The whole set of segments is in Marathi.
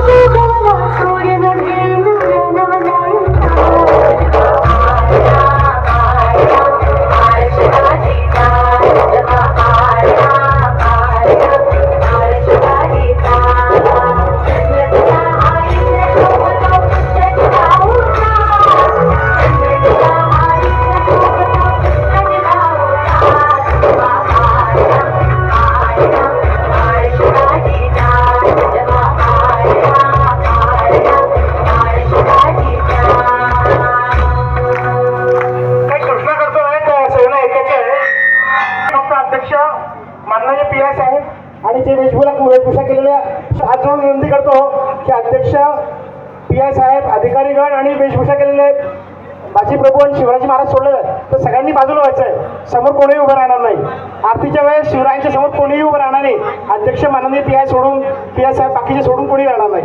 করে बाजी शिवराजी महाराज सोडलं तर सगळ्यांनी बाजूला व्हायचं आहे समोर कोणीही उभं राहणार नाही. आरतीच्या वेळेस शिवरायांच्या समोर कोणीही उभं राहणार नाही. अध्यक्ष माननीय पी आय सोडून पी आय साहेब बाकीचे सोडून कोणी राहणार नाही.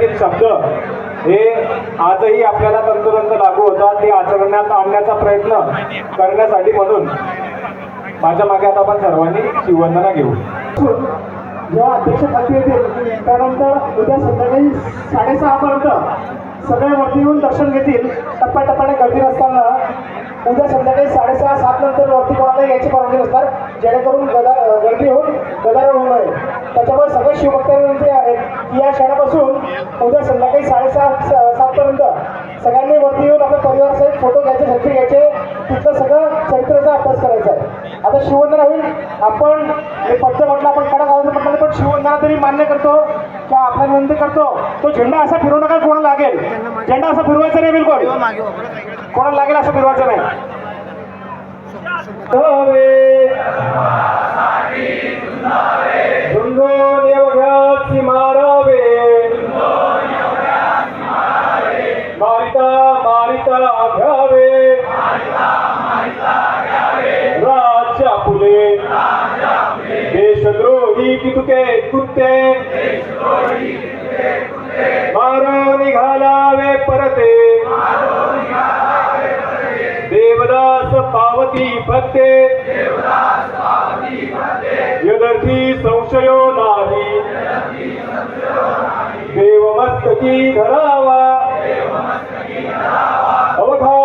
मराठीतील शब्द हे आजही आपल्याला तंतोतंत लागू होतात. ते आचरणात आणण्याचा प्रयत्न करण्यासाठी म्हणून माझ्या मागे आता आपण सर्वांनी शिववंदना घेऊ. जेव्हा अध्यक्षपदी येतील त्यानंतर उद्या संध्याकाळी साडेसहापर्यंत सगळे वरती येऊन दर्शन घेतील. टप्प्याटप्प्याने गर्दी नसताना उद्या संध्याकाळी साडेसहा सात नंतर वरती कोणाला यायची परवानगी नसणार. जेणेकरून गदा गर्दी होऊन गदारोळ होऊ नये त्याच्यामुळे सगळे शिवभक्तांना विनंती आहे की या क्षणापासून उद्या संध्याकाळी साडेसहा स- सातपर्यंत सगळ्यांनी वरती येऊन आपल्या परिवारासहित फोटो घ्यायचे सेल्फी घ्यायचे. तिथलं सगळं चरित्राचा अभ्यास करायचा आहे. आता शिवंदना होईल. आपण हे पद्ध म्हटलं आपण कडक आवाज म्हटलं पण शिवंदना तरी मान्य करतो किंवा आपल्या विनंती करतो. तो झेंडा असा फिरवू नका कोणाला लागेल. झेंडा असा फिरवायचा नाही बिलकुल. कोणाला लागेल असं फिरवायचं नाही. मारावे. मारिता मारिता घ्यावे. राज्या फुले. देशद्रोही कितुके कुत्ते. मारो निघालावे. पावती भक्ते. यदर्थी संशयो नाही. देवमस्तकी धरावा. अवघा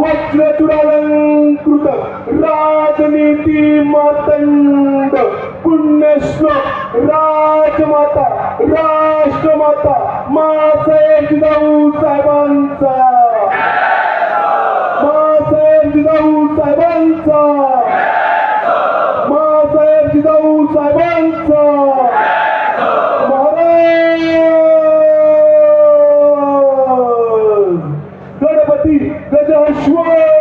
वज्रचुरालंकृत राजनीती मातंड पुण्यश्लोक राजमाता राष्ट्रमाता मासाहेब जिजाऊ साहेबांचा. the sword.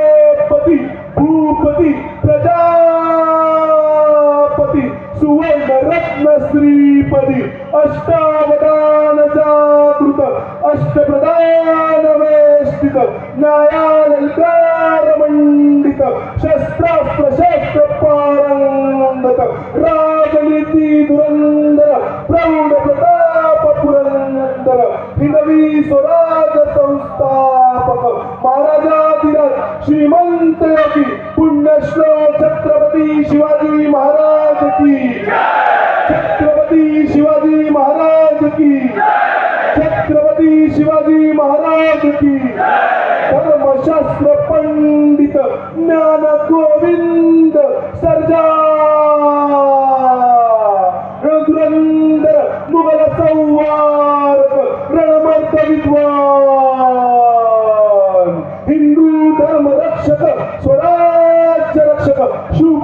शिवाजी महाराज की। छत्रपती शिवाजी महाराज की। धर्मशास्त्र पंडित ज्ञान गोविंद सर्जा। रघुरंदर मुघल संवारक रणमर्द विद्वान। हिंदू धर्म रक्षक स्वराज्य रक्षक शु